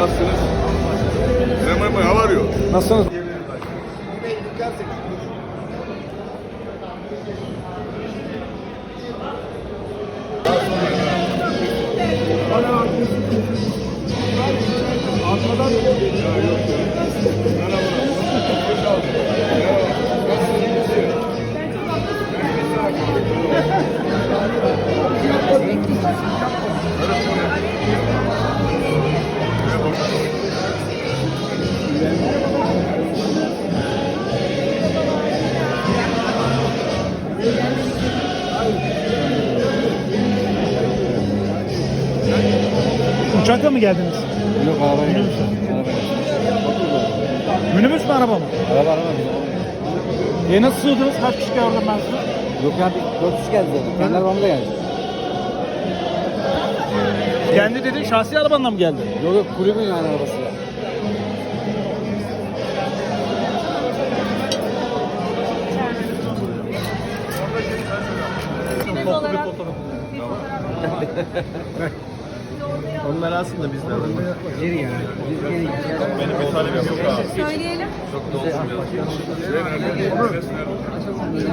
Nasılsınız? Memur Bey, how are you? Nasılsınız? Uçakla mı geldiniz? Yok arabayla geldik. Minibüs mü araba mı? Araba araba. E nasıl sığdınız? Kaç kişi gördüm ben sizi? Yok ya bir 400 geldi zaten. Kendi arabamla geldi. Kendi dedin şahsi arabanla mı geldi? Yok yok kulübün yani arabası ya. Onlar aslında bizden. Geri ya. Geri Benim bir talebim yok abi. Söyleyelim. Adres nerede?